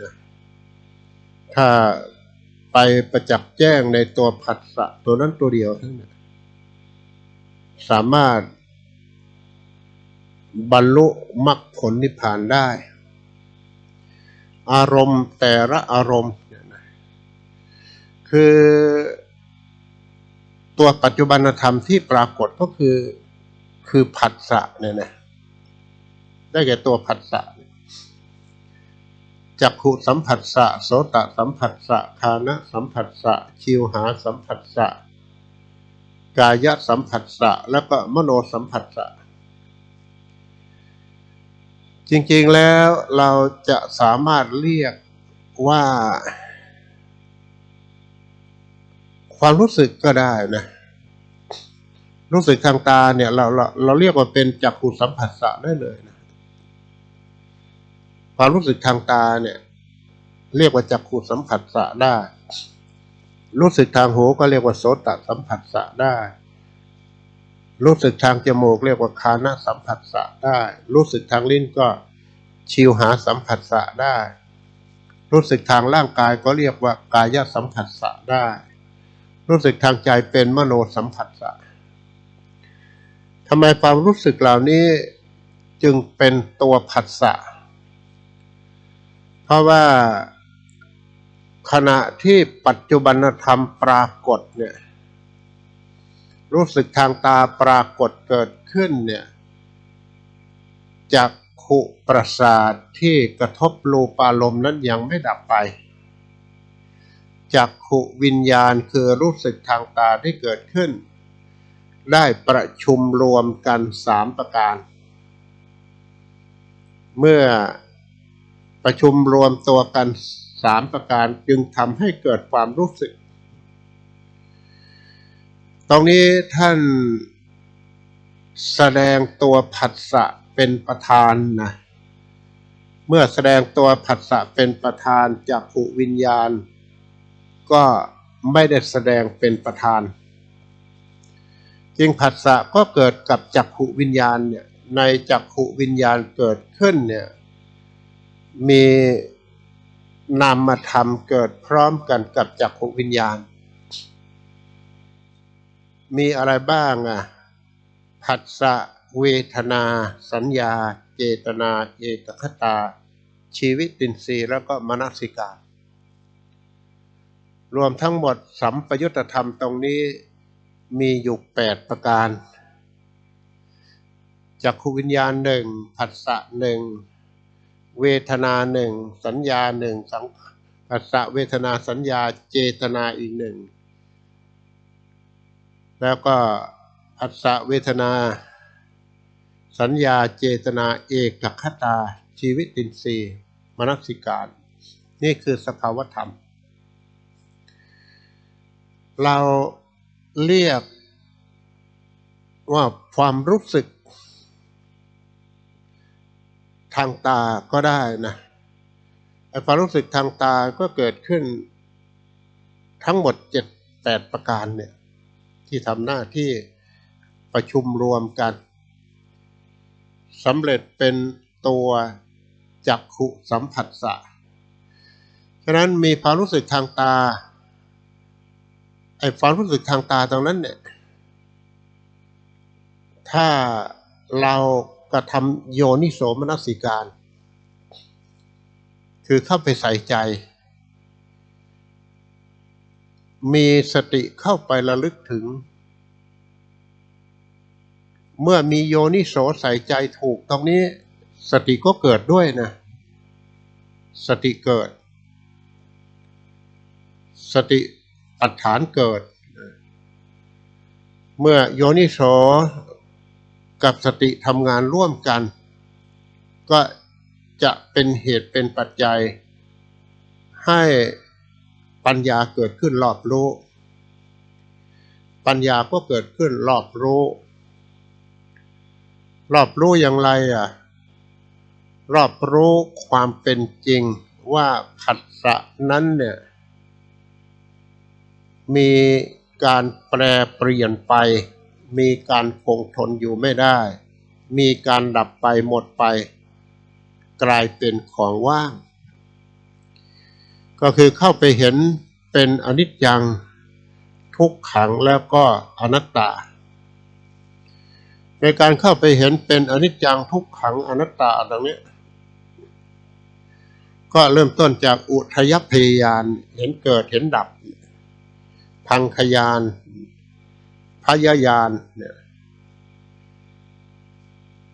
นะถ้าไปประจักษ์แจ้งในตัวผัสสะตัวนั้นตัวเดียวเท่านั้นสามารถบรรลุมรรคผลนิพพานได้ อารมณ์แต่ละอารมณ์ คือตัวปัจจุบันธรรมที่ปรากฏก็คือคือผัสสะเนี่ยนะได้แก่ตัวผัสสะ จักขุสัมผัสสะโสตสัมผัสสะคานะสัมผัสสะชิวหาสัมผัสสะกายสัมผัสสะแล้วก็มโนสัมผัสสะจริงๆแล้วเราจะสามารถเรียกว่า ความรู้สึกก็ได้นะรู้สึกทางตาเนี่ยเราเราเราเรียกว่าเป็นจักขุสัมผัสสะได้เลยนะ ความรู้สึกทางตาเนี่ย เรียกว่าจักขุสัมผัสสะได้ รู้สึกทางหูก็เรียกว่าโสตสัมผัสสะได้ รู้สึกทางจมูกเรียกว่าคานะสัมผัสสะได้ รู้สึกทางลิ้นก็ชิวหาสัมผัสสะได้ รู้สึกทางร่างกายก็เรียกว่ากายสัมผัสสะได้ รู้สึกทางใจเป็นมโนสัมผัสสะทำไมความรู้สึกเหล่านี้จึงเป็นตัวผัสสะ ราะว่าขณะที่ปัจจุบันธรรมปรากฏเนี่ย รู้สึกทางตาปรากฏเกิดขึ้นเนี่ยจากขุประสาทที่กระทบรูปารมณ์นั้นยังไม่ดับไปจากขุวิญญาณคือรู้สึกทางตาที่เกิดขึ้น ได้ประชุมรวมกันสามประการ เมื่อ ประชุมรวมตัวกันสามประการจึงทำให้เกิดความรู้สึก ตรงนี้ท่านแสดงตัวผัสสะเป็นประธานนะเมื่อแสดงตัวผัสสะเป็นประธานจากขุวิญญาณ ก็ไม่ได้แสดงเป็นประธานจริงผัสสะก็เกิดกับจักขุวิญญาณเนี่ยในจักขุวิญญาณเกิดขึ้นเนี่ย มีนามธรรมเกิดพร้อมกันกับจักขุวิญญาณ มีอะไรบ้างอะผัสสะเวทนา สัญญา เจตนาเอกคตา ชีวิตินทรีย์แล้วก็มนสิการรวมทั้งหมดสัมปยุตธรรมตรงนี้มีอยู่แปดประการจักขวิญญาณหนึ่งผัสสะหนึ่ง เวทนาหนึ่งสัญญาหนึ่งสังผัสสะเวทนาสัญญาเจตนาอีกหนึ่ง แล้วก็ผัสสะเวทนา สัญญาเจตนาเอกคตา ชีวิตินทรีย์ มนสิการ นี่คือสภาวธรรม เราเรียกว่าความรู้สึก ทางตาก็ได้นะไอ้ความรู้สึกทางตาก็เกิดขึ้นทั้งหมดเจ็ดแปดประการเนี่ยที่ทำหน้าที่ประชุมรวมกันสำเร็จเป็นตัวจักขุสัมผัสสะ ฉะนั้นมีความรู้สึกทางตา ไอ้ความรู้สึกทางตาตรงนั้นเนี่ย ถ้าเรา กระทำโยนิโสมนสิการ คือเข้าไปใส่ใจ มีสติเข้าไประลึกถึง เมื่อมีโยนิโสใส่ใจถูกตรงนี้สติก็เกิดด้วยนะ สติเกิด สติปัฏฐานเกิด เมื่อโยนิโส กับสติทำงานร่วมกัน ก็จะเป็นเหตุเป็นปัจจัย ให้ปัญญาเกิดขึ้นรอบรู้ ปัญญาก็เกิดขึ้นรอบรู้ รอบรู้อย่างไรอะ รอบรู้ความเป็นจริงว่าผัสสะนั้นเนี่ย มีการแปรเปลี่ยนไป มีการคงทนอยู่ไม่ได้ มีการดับไปหมดไป กลายเป็นของว่าง ก็คือเข้าไปเห็นเป็นอนิจจัง ทุกขังแล้วก็อนัตตา ในการเข้าไปเห็นเป็นอนิจจังทุกขังอนัตตาตรงนี้ก็เริ่มต้นจากอุทยพยายานเห็นเกิดเห็นดับ พังขยาน พยายานเนี่ย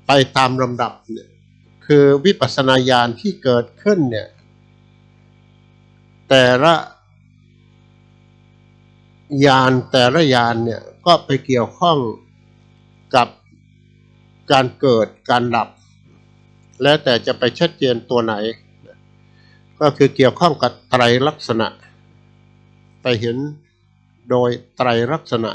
ไปตามลำดับเนี่ยคือวิปัสสนาญาณที่เกิดขึ้นเนี่ย แต่ละญาณแต่ละญาณเนี่ยก็ไปเกี่ยวข้องกับการเกิดการดับ แล้วแต่จะไปชัดเจนตัวไหน ก็คือเกี่ยวข้องกับไตรลักษณะ ไปเห็นโดยไตรลักษณะ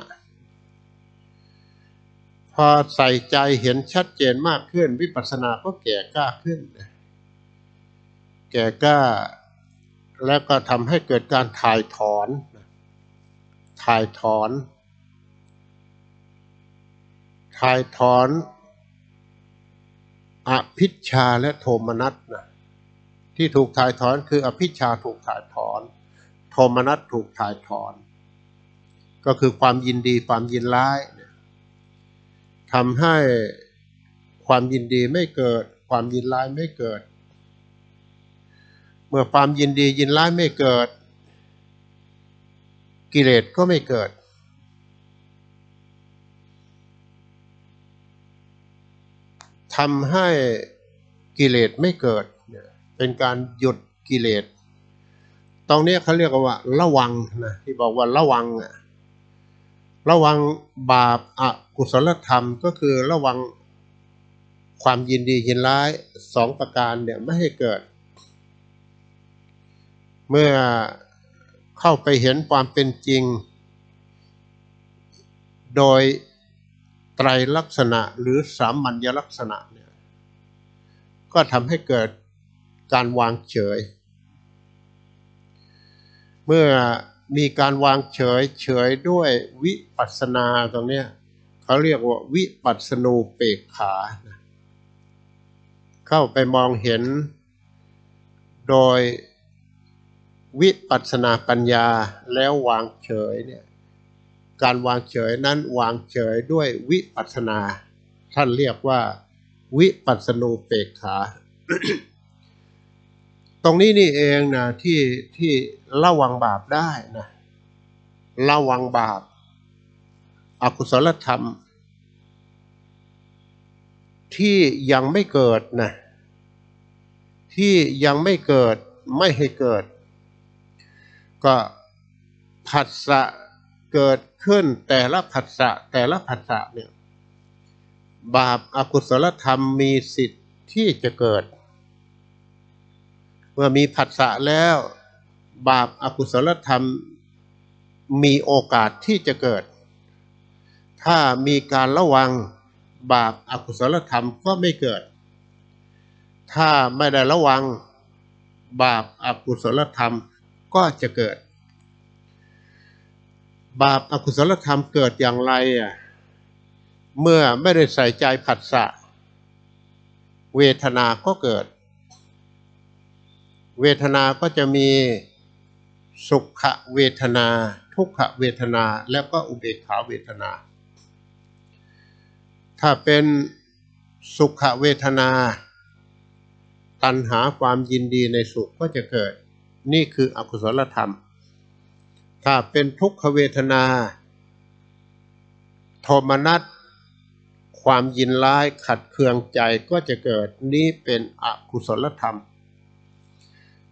อใส่ใจเห็นชัดเจนมากขึ้น วิปัสสนาก็แก่กล้าขึ้น แก่กล้า แล้วก็ทำให้เกิดการถ่ายถอนถ่ายถอนถ่ายถอนอภิชาและโทมนัสนะที่ถูกถ่ายถอนคืออภิชาถูกถ่ายถอน โทมนัสถูกถ่ายถอน ก็คือความยินดีความยินร้ายเนี่ย ทำให้ความยินดีไม่เกิด ความยินร้ายไม่เกิด เมื่อความยินดียินร้ายไม่เกิด กิเลสก็ไม่เกิด ทำให้กิเลสไม่เกิด เป็นการหยุดกิเลส ตรงนี้เขาเรียกว่าระวังนะที่บอกว่าระวังอะ ระวังบาปอกุศลธรรมก็คือระวังความยินดียินร้ายสองประการเนี่ยไม่ให้เกิด เมื่อเข้าไปเห็นความเป็นจริง โดยไตรลักษณะหรือสามัญลักษณะเนี่ยก็ทำให้เกิดการวางเฉย เมื่อ มีการวางเฉยเฉยด้วยวิปัสนาตรงเนี้ยเขาเรียกว่าวิปัสนูเปกขา เข้าไปมองเห็น โดยวิปัสนาปัญญาแล้ววางเฉยเนี่ยการวางเฉยนั้นวางเฉยด้วยวิปัสนา ท่านเรียกว่า วิปัสสนูเปกขา ตรงนี้นี่เองนะที่ที่ระวังบาปได้นะระวังบาปอากุศลธรรม ที่ยังไม่เกิดนะที่ยังไม่เกิดไม่ให้เกิด ก็ผัสสะเกิดขึ้นแต่ละผัสสะแต่ละผัสสะเนี่ยบาปอากุศลธรรมมีสิทธิ์ที่จะเกิด มื่อมีผัสสะแล้ว บาปอากุศลธรรมมีโอกาสที่จะเกิด ถ้ามีการระวังบาปอากุศลธรรมก็ไม่เกิด ถ้าไม่ได้ระวังบาปอากุศลธรรมก็จะเกิด บาปอากุศลธรรมเกิดอย่างไรอะเมื่อไม่ได้ใส่ใจผัสสะเวทนาก็เกิด เวทนาก็จะมีสุขเวทนา ทุกขเวทนาแล้วก็อุเบกขาเวทนา ถ้าเป็นสุขเวทนา ตัณหาความยินดีในสุขก็จะเกิด นี่คืออกุศลธรรม ถ้าเป็นทุกขเวทนา โทมนัสความยินร้ายขัดเคืองใจก็จะเกิด นี่เป็นอกุศลธรรม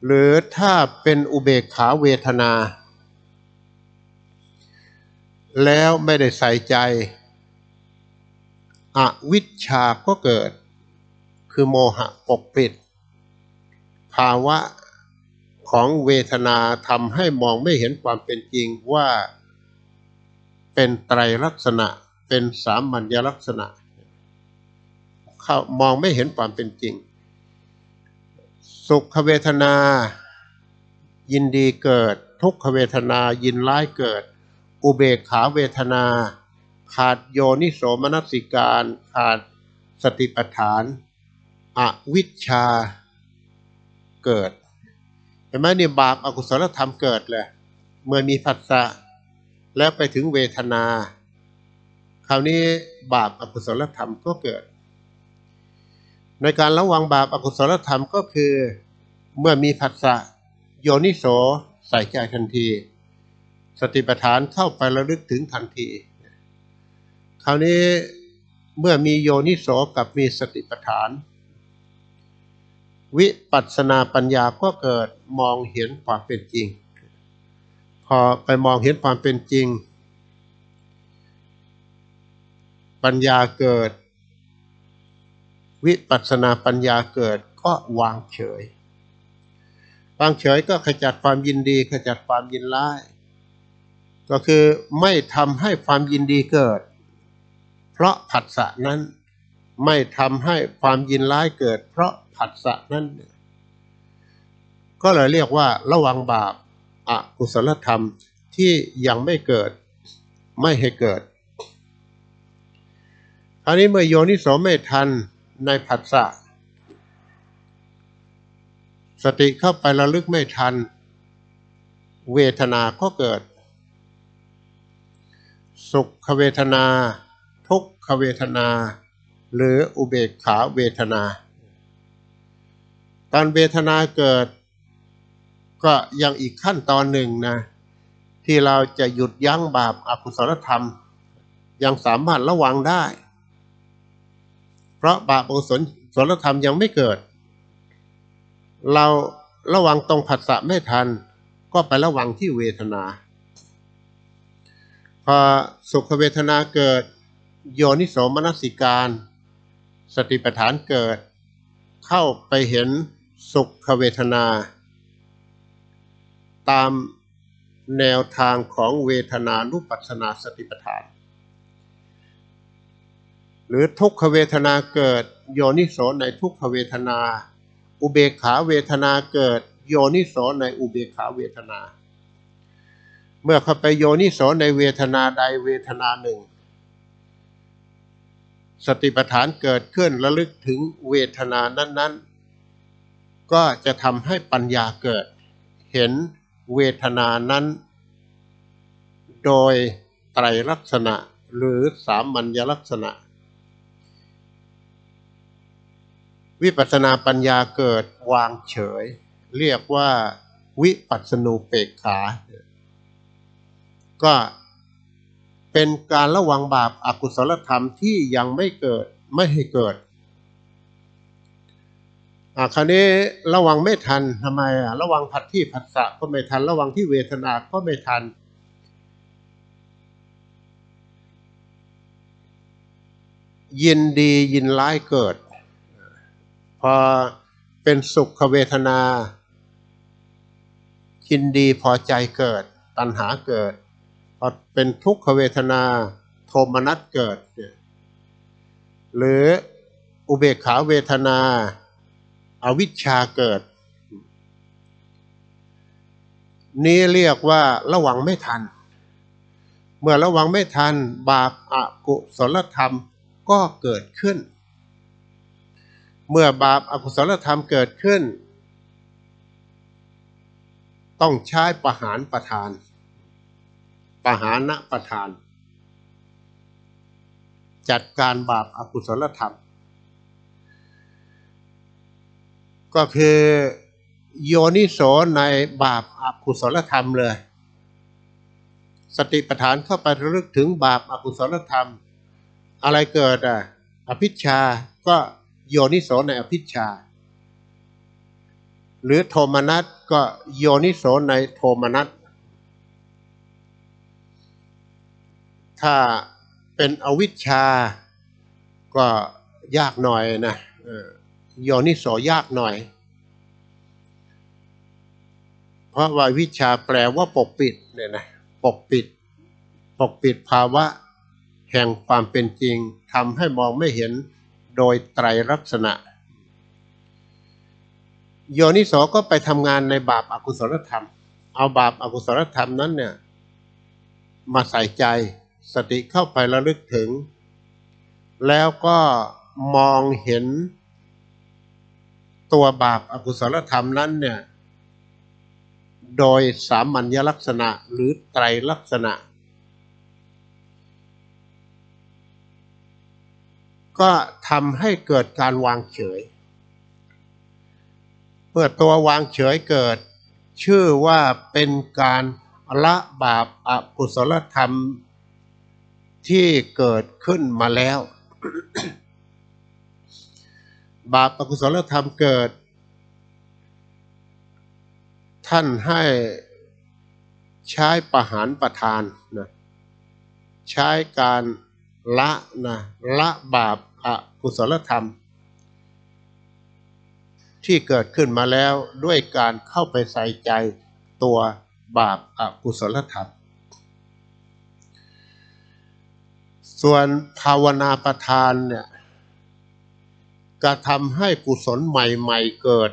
หรือถ้าเป็นอุเบกขาเวทนา แล้วไม่ได้ใส่ใจ อวิชชาก็เกิด คือโมหะปกปิด ภาวะของเวทนาทำให้มองไม่เห็นความเป็นจริงว่าเป็นไตรลักษณะเป็นสามัญลักษณะเขามองไม่เห็นความเป็นจริง สุขเวทนา ยินดีเกิด ทุกขเวทนายินร้ายเกิด อุเบกขาเวทนา ขาดโยนิโสมนสิการ ขาดสติปัฏฐาน อวิชชาเกิด เห็นไหมเนี่ยบาปอากุศลธรรมเกิดเลยเมื่อมีผัสสะแล้วไปถึงเวทนา คราวนี้บาปอากุศลธรรมก็เกิด ในการระวังบาปอากุศลธรรมก็คือ เมื่อมีผัสสะโยนิโสใส่ใจทันที สติปัฏฐานเข้าไประลึกถึงทันที คราวนี้เมื่อมีโยนิโสกับมีสติปัฏฐาน วิปัสสนาปัญญาก็เกิดมองเห็นความเป็นจริง พอไปมองเห็นความเป็นจริง ปัญญาเกิด วิปัสนาปัญญาเกิดก็วางเฉย วางเฉยก็ขจัดความยินดีขจัดความยินร้าย ก็คือไม่ทำให้ความยินดีเกิด เพราะผัสสะนั้นไม่ทำให้ความยินร้ายเกิด เพราะผัสสะนั้น ก็เลยเรียกว่าระวังบาปอกุศลธรรมที่ยังไม่เกิดไม่ให้เกิดคราวนี้เมื่อโยนิโสไม่ทัน ในผัสสะ สติเข้าไประลึกไม่ทัน เวทนาก็เกิด สุขเวทนา ทุกขเวทนา หรืออุเบกขาเวทนาตอนเวทนาเกิด ก็ยังอีกขั้นตอนหนึ่งนะ ที่เราจะหยุดยั้งบาปอากุศลธรรม ยังสามารถระวังได้ เพราะบาปอกุศลธรรมยังไม่เกิด เราระวังตรงผัสสะไม่ทัน ก็ไประวังที่เวทนา พอสุขเวทนาเกิด โยนิโสมนสิการ สติปัฏฐานเกิด เข้าไปเห็นสุขเวทนา ตามแนวทางของเวทนานุปัสสนาสติปัฏฐาน หรือทุกขเวทนาเกิด โยนิโสในทุกขเวทนา อุเบกขาเวทนาเกิด โยนิโสในอุเบกขาเวทนา เมื่อเข้าไปโยนิโสในเวทนาใดเวทนาหนึ่ง สติปัฏฐานเกิดขึ้นระลึกถึงเวทนานั้น ๆ ก็จะทำให้ปัญญาเกิด เห็นเวทนานั้น โดยไตรลักษณะหรือสามัญลักษณะ วิปัสนาปัญญาเกิดวางเฉย เรียกว่าวิปัสนูเปกขา ก็เป็นการระวังบาปอากุศลธรรมที่ยังไม่เกิดไม่ให้เกิดอะคราวนี้ระวังไม่ทันทำไมอะระวังผัดที่ผัสสะก็ไม่ทัน ระวังที่เวทนาก็ไม่ทัน ยินดียินร้ายเกิด พอเป็นสุขเวทนายินดีพอใจเกิด ตัณหาเกิด พอเป็นทุกขเวทนาโทมนัสเกิดหรืออุเบกขาเวทนาอาวิชชาเกิด นี้เรียกว่าระวังไม่ทัน เมื่อระวังไม่ทันบาปอากุศลธรรมก็เกิดขึ้น เมื่อบาปอากุศลธรรมเกิดขึ้น ต้องใช้ประหารประทาน ประหารณประทาน จัดการบาปอากุศลธรรม ก็คือโยนิโสในบาปอากุศลธรรมเลย สติปัฏฐานเข้าไประลึกถึงบาปอากุศลธรรม อะไรเกิดอะอภิชาก็ โยนิโสในอภิชา หรือโทมนัสก็โยนิโสในโทมนัสถ้าเป็นอวิชชา ก็ยากหน่อยนะโยนิโสยากหน่อย เพราะว่าวิชาแปลว่าปกปิดเนี่ยนะปกปิด ปกปิดภาวะแห่งความเป็นจริงทำให้มองไม่เห็น โดยไตรลักษณะ โยนิโสก็ไปทำงานในบาปอากุศลธรรม เอาบาปอากุศลธรรมนั้นเนี่ยมาใส่ใจสติเข้าไประลึกถึง แล้วก็มองเห็นตัวบาปอากุศลธรรมนั้นเนี่ยโดยสามัญลักษณะหรือไตรลักษณะ ก็ทำให้เกิดการวางเฉย เมื่อตัววางเฉยเกิด ชื่อว่าเป็นการละบาปอกุศลธรรมที่เกิดขึ้นมาแล้ว บาปอกุศลธรรมเกิด ท่านให้ใช้ประหารประทานนะใช้การละนะละบาป อกุศลธรรม ที่เกิดขึ้นมาแล้วด้วยการเข้าไปใส่ใจตัวบาปอกุศลธรรม ส่วนภาวนาประทานเนี่ยกระทำให้กุศลใหม่ๆเกิด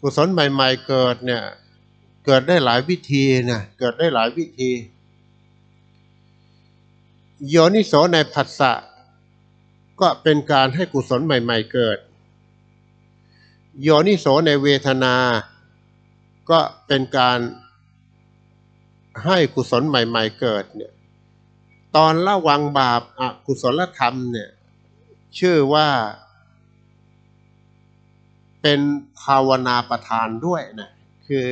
กุศลใหม่ๆเกิดเนี่ยเกิดได้หลายวิธีนะเกิดได้หลายวิธี โยนิโสในผัสสะก็เป็นการให้กุศลใหม่ ๆเกิด โยนิโสในเวทนา ก็เป็นการให้กุศลใหม่ ๆเกิดเนี่ยตอนระวังบาปอกุศลธรรมเนี่ยชื่อว่า เป็นภาวนาประทานด้วยนะคือ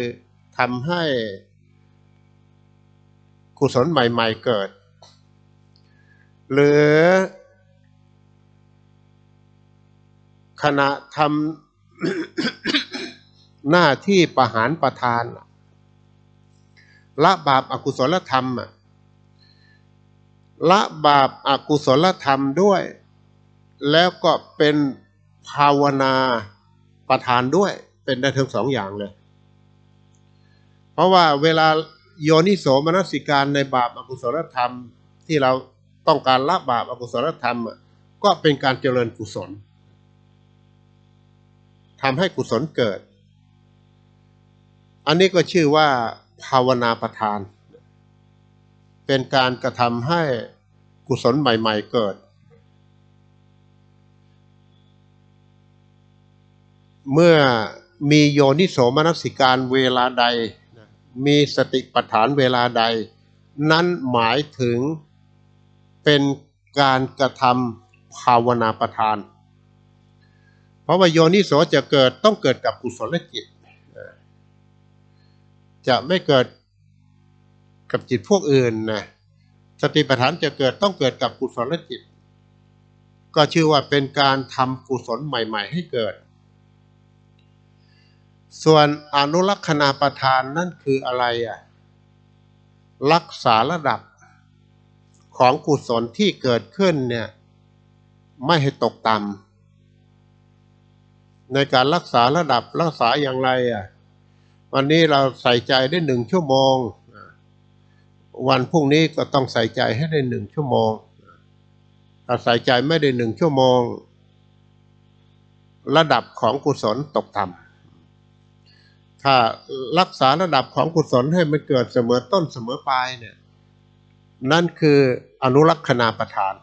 ทำให้กุศลใหม่ ๆเกิด หรือขณะทำหน้าที่ประหารประทาน ละบาปอากุศลธรรม ละบาปอากุศลธรรมด้วย แล้วก็เป็นภาวนาประทานด้วย เป็นได้ทั้งสองอย่างเลย เพราะว่าเวลาโยนิโสมนสิการในบาปอากุศลธรรมที่เรา ต้องการละบาปอกุศลธรรม ก็เป็นการเจริญกุศลทำให้กุศลเกิด อันนี้ก็ชื่อว่าภาวนาประทาน เป็นการกระทำให้กุศลใหม่ ๆ เกิด เมื่อมีโยนิโสมนสิการเวลาใด มีสติปัฏฐานเวลาใด นั้นหมายถึง เป็นการกระทำภาวนาประทาน เพราะว่าโยนิโสจะเกิดต้องเกิดกับกุศลจิต จะไม่เกิดกับจิตพวกอื่นนะสติปัฏฐานจะเกิดต้องเกิดกับกุศลจิต ก็ชื่อว่าเป็นการทำกุศลใหม่ ๆ ให้เกิด ส่วนอนุลักษณาประทานนั่นคืออะไรอะรักษาระดับ ของกุศลที่เกิดขึ้นเนี่ยไม่ให้ตกต่ำในการรักษาระดับรักษาอย่างไรอะวันนี้เราใส่ใจได้หนึ่งชั่วโมง วันพรุ่งนี้ก็ต้องใส่ใจให้ได้หนึ่งชั่วโมงถ้าใส่ใจไม่ได้หนึ่งชั่วโมง ระดับของกุศลตกต่ำถ้ารักษาระดับของกุศลให้มันเกิดเสมอต้นเสมอปลายเนี่ย นั่นคืออนุรักษณาประทาน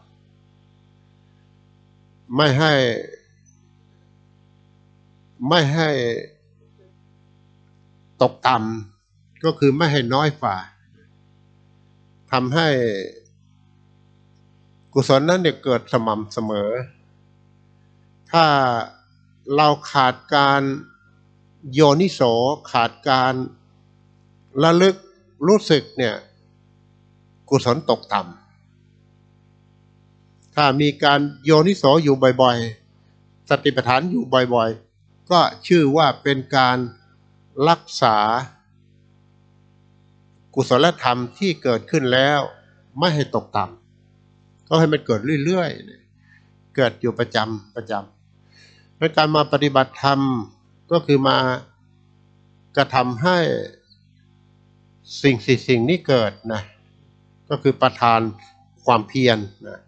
ไม่ให้ ไม่ให้ตกต่ำก็คือไม่ให้น้อยฝ่าทำให้กุศลนั้นเนี่ยเกิดสม่ำเสมอ ถ้าเราขาดการโยนิโสขาดการระลึกรู้สึกเนี่ย กุศลตกต่ำถ้ามีการโยนิโสอยู่บ่อยๆ สติปัฏฐานอยู่บ่อยๆ ก็ชื่อว่าเป็นการรักษา กุศลธรรมที่เกิดขึ้นแล้วไม่ให้ตกต่ำก็ให้มันเกิดเรื่อยๆ เกิดอยู่ประจำประจำในการมาปฏิบัติธรรมก็คือมากระทำให้สิ่งสิ่งนี้เกิดนะ ก็คือประทานความเพียรนะ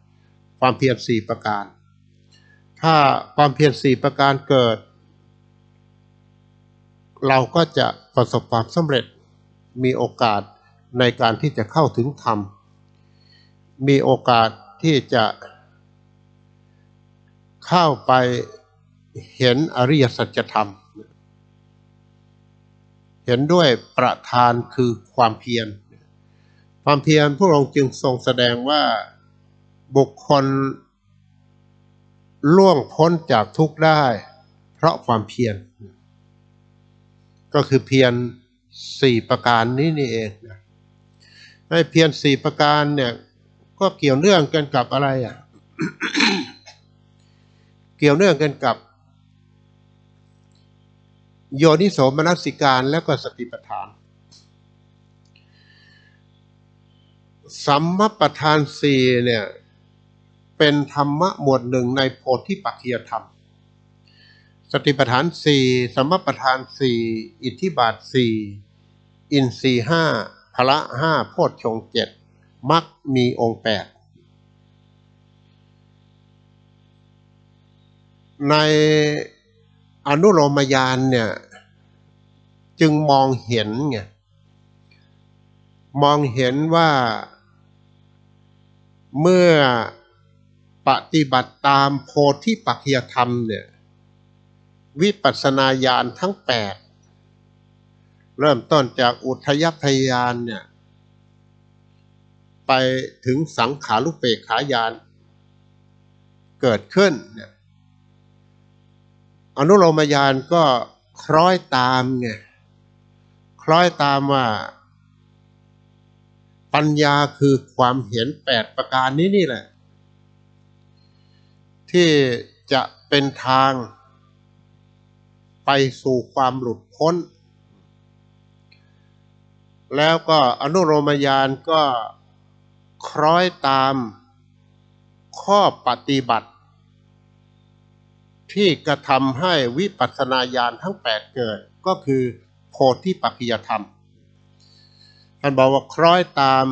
ความเพียรสี่ประการ ถ้าความเพียรสี่ประการเกิด เราก็จะประสบความสำเร็จมีโอกาสในการที่จะเข้าถึงธรรม มีโอกาสที่จะเข้าไปเห็นอริยสัจธรรม เห็นด้วยประธานคือความเพียร ความเพียรพระองค์จึงทรงแสดงว่าบุคคลล่วงพ้นจากทุกข์ได้ เพราะความเพียรก็คือเพียรสี่ประการนี้นี่เองนะให้เพียรสี่ประการเนี่ยก็เกี่ยวเนื่องกันกับอะไรอะ เกี่ยวเนื่องกันกับ โยนิโสมนสิการแล้วก็สติปัฏฐาน สัมมปทานสี่เนี่ยเป็นธรรมะหมวดหนึ่งในโพธิปัจจยธรรม สติปัฏฐานสี่สัมมปทานสี่อิทธิบาทสี่อินทรีห้าพละห้าโพชฌงเจ็ดมักมีองค์แปดในอนุโลมยานเนี่ยจึงมองเห็นไงมองเห็นว่า เมื่อปฏิบัติตามโพธิปัจจยธรรมเนี่ยวิปัสสนาญาณทั้งแปดเริ่มต้นจากอุทยพยานเนี่ยไปถึงสังขารุเปกขายานเกิดขึ้นเนี่ยอนุโลมยานก็คล้อยตามไงคล้อยตามว่า ปัญญาคือความเห็นแปดประการนี้นี่แหละ ที่จะเป็นทางไปสู่ความหลุดพ้น แล้วก็อนุโลมยานก็คล้อยตามข้อปฏิบัติ ที่กระทำให้วิปัสสนาญาณทั้งแปดเกิดก็คือโพธิปัจจยธรรม ท่านบอกว่าคล้อยตาม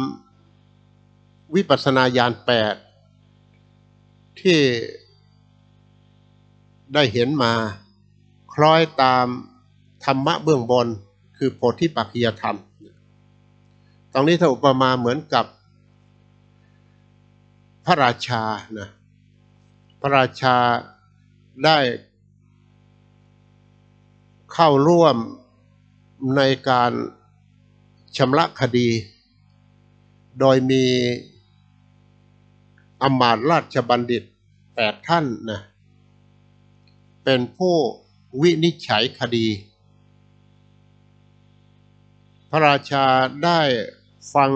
วิปัสสนาญาณแปดที่ได้เห็นมาคล้อยตามธรรมะเบื้องบนคือโพธิปัจจยธรรม ตรงนี้ถ้าอุปมาเหมือนกับพระราชานะพระราชาได้เข้าร่วมในการ ชำระคดี โดยมีอำมาตย์ราชบัณฑิตแปดท่านนะเป็นผู้วินิจฉัยคดี พระราชาได้ฟัง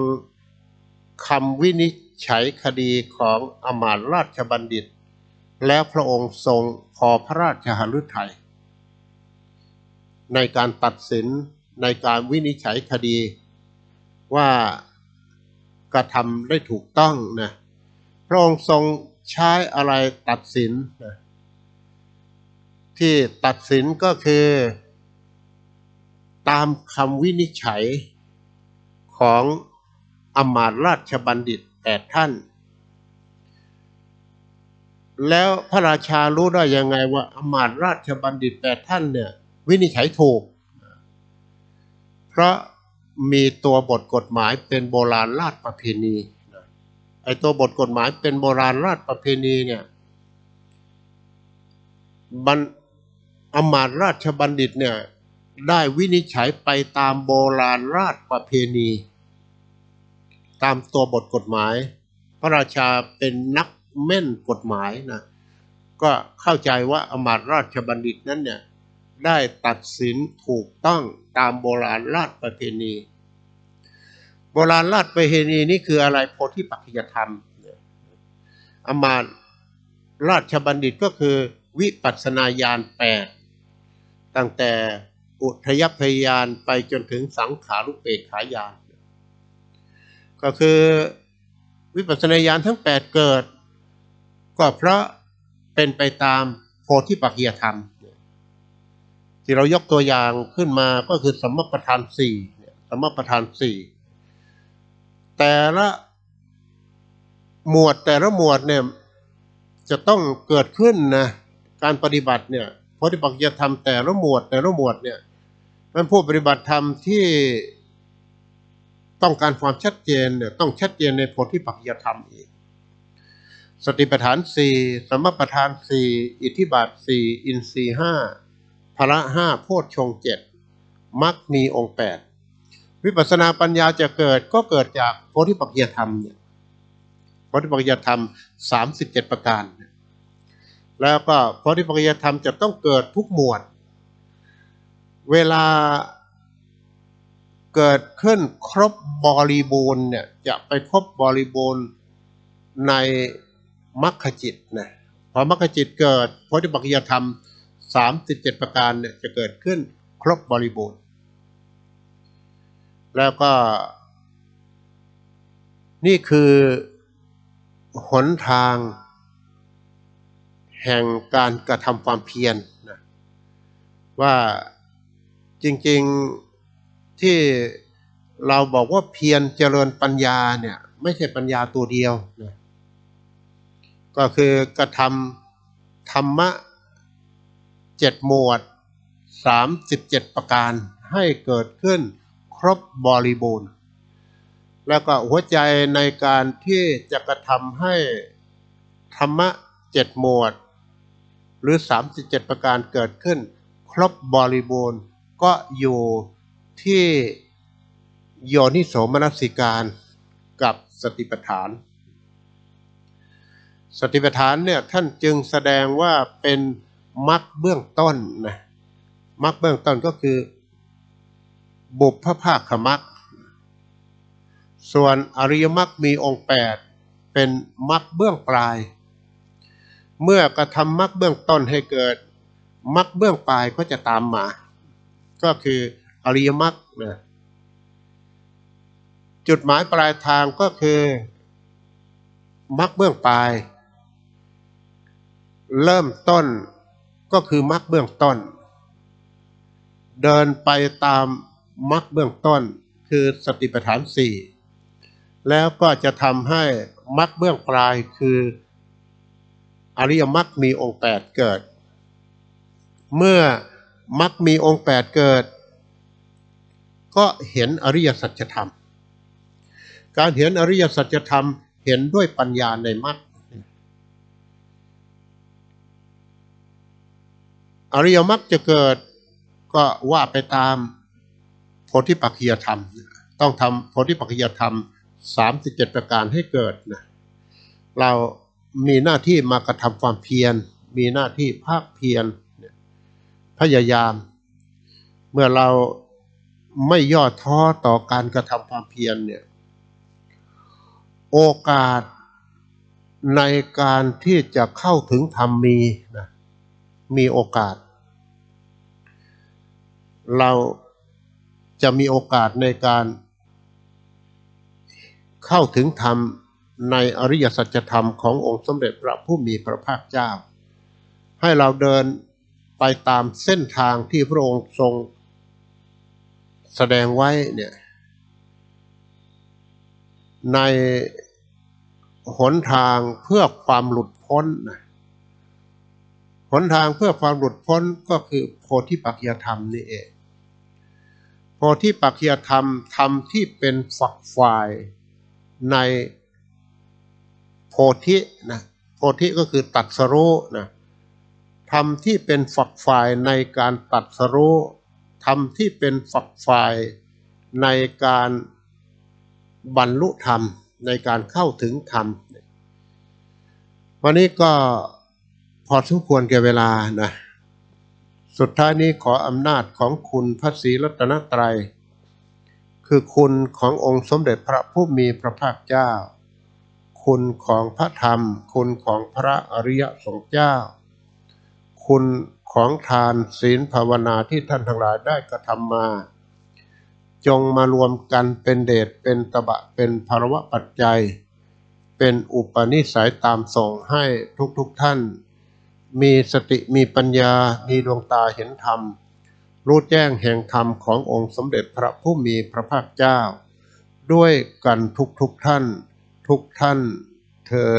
คำวินิจฉัยคดีของอำมาตย์ราชบัณฑิต แล้วพระองค์ทรงพอพระราชหฤทัยในการตัดสินในการวินิจฉัยคดี ว่ากระทำได้ถูกต้องนะพระองค์ทรงใช้อะไรตัดสินนะที่ตัดสินก็คือ ตามคำวินิจฉัยของอมาตราชบัณฑิตแปดท่าน แล้วพระราชารู้ได้ยังไงว่าอมาตราชบัณฑิตแปดท่านเนี่ยวินิจฉัยถูก เพราะ มีตัวบทกฎหมายเป็นโบราณราชประเพณีไอตัวบทกฎหมายเป็นโบราณราชประเพณีเนี่ยบันอมาตราชบัณฑิตเนี่ยได้วินิจฉัยไปตามโบราณราชประเพณี ตามตัวบทกฎหมาย พระราชาเป็นนักแม่นกฎหมายนะก็เข้าใจว่าอมาตราชบัณฑิตนั้นเนี่ยได้ตัดสินถูกต้องตามโบราณราชประเพณี โบราณราชประเพณีนี่คืออะไรโพธิปัจจยธรรมอมาตราชบัณฑิตก็คือวิปัสสนาญาณแปดตั้งแต่อุทยพยานไปจนถึงสังขารุปเปกขายาน ก็คือวิปัสสนาญาณทั้งแปดเกิด ก็เพราะเป็นไปตามโพธิปัจจยธรรม ที่เรายกตัวอย่างขึ้นมาก็คือสมมปทานสี่สมมปทานสี่ แต่ละหมวดแต่ละหมวดเนี่ยจะต้องเกิดขึ้นนะการปฏิบัติเนี่ยโพธิปัจจยธรรมแต่ละหมวดแต่ละหมวดเนี่ยมันผู้ปฏิบัติธรรมที่ต้องการความชัดเจนเนี่ยต้องชัดเจนในโพธิปัจจยธรรมอีก สติปัฏฐานสี่สมปัฏฐานสี่อิทธิบาทสี่อินทรีห้าพละห้าโพชฌงเจ็ดมักมีองค์แปด วิปัสสนาปัญญาจะเกิดก็เกิดจากโพธิปัจจยธรรมเนี่ยโพธิปัจจยธรรมสามสิบเจ็ดประการนะแล้วก็โพธิปัจจยธรรมจะต้องเกิดทุกหมวด เวลาเกิดขึ้นครบบริบูรณ์เนี่ยจะไปครบบริบูรณ์ในมรรคจิตนะพอมรรคจิตเกิดโพธิปัจจยธรรมสามสิบเจ็ดประการเนี่ยจะเกิดขึ้นครบบริบูรณ์ แล้วก็ นี่คือหนทาง แห่งการกระทำความเพียรนะว่าจริงๆที่เราบอกว่าเพียรเจริญปัญญาเนี่ย ไม่ใช่ปัญญาตัวเดียวนะก็คือกระทำธรรมะเจ็ดหมวดสามสิบเจ็ดประการให้เกิดขึ้น ครบบริบูรณ์ แล้วก็หัวใจในการที่จะกระทำให้ธรรมะเจ็ดหมวด หรือสามสิบเจ็ดประการเกิดขึ้น ครบบริบูรณ์ก็อยู่ที่โยนิโสมนสิการกับสติปัฏฐาน สติปัฏฐานเนี่ยท่านจึงแสดงว่าเป็นมรรคเบื้องต้นนะมรรคเบื้องต้นก็คือ บุพภาคมรรคส่วนอริยมรรคมีองค์แปดเป็นมรรคเบื้องปลาย เมื่อกระทำมรรคเบื้องต้นให้เกิดมรรคเบื้องปลายก็จะตามมา ก็คืออริยมรรคนะจุดหมายปลายทางก็คือมรรคเบื้องปลาย เริ่มต้นก็คือมรรคเบื้องต้น เดินไปตาม มรรคเบื้องต้นคือสติปัฏฐานสี่แล้วก็จะทำให้มรรคเบื้องปลายคืออริยมรรคมีองค์แปดเกิด เมื่อมรรคมีองค์แปดเกิด ก็เห็นอริยสัจธรรม การเห็นอริยสัจธรรมเห็นด้วยปัญญาในมรรคอริยมรรคจะเกิดก็ว่าไปตาม โพธิปัจจยธรรม ต้องทำโพธิปัจจยธรรมสามสิบเจ็ดประการให้เกิดนะเรามีหน้าที่มากระทำความเพียร มีหน้าที่ภาคเพียรพยายาม เมื่อเราไม่ย่อท้อต่อการกระทำความเพียรเนี่ยโอกาสในการที่จะเข้าถึงธรรมมีนะมีโอกาส เรา จะมีโอกาสในการเข้าถึงธรรมในอริยสัจธรรมขององค์สมเด็จพระผู้มีพระภาคเจ้า ให้เราเดินไปตามเส้นทางที่พระองค์ทรงแสดงไว้เนี่ยในหนทางเพื่อความหลุดพ้นนะหนทางเพื่อความหลุดพ้นก็คือโพธิปัจจยธรรมนี่เอง โพธิปัจจยธรรมธรรมที่เป็นฝักฝ่ายในโพธินะโพธิก็คือตัดสรู้นะธรรมที่เป็นฝักฝ่ายในการตัดสรู้ธรรมที่เป็นฝักฝ่ายในการบรรลุธรรมในการเข้าถึงธรรม วันนี้ก็พอสมควรแก่เวลานะ สุดท้ายนี้ขออำนาจของคุณพระศรีรัตนตรัย คือคุณขององค์สมเด็จพระผู้มีพระภาคเจ้า คุณของพระธรรม คุณของพระอริยสงฆ์เจ้า คุณของทานศีลภาวนาที่ท่านทั้งหลายได้กระทำมา จงมารวมกันเป็นเดชเป็นตบะเป็นภารวะปัจจัย เป็นอุปนิสัยตามส่งให้ทุกๆทท่าน มีสติมีปัญญา มีดวงตาเห็นธรรม รู้แจ้งแห่งธรรมขององค์สมเด็จพระผู้มีพระภาคเจ้า ด้วยกันทุกทุกท่าน ทุกท่านเทอ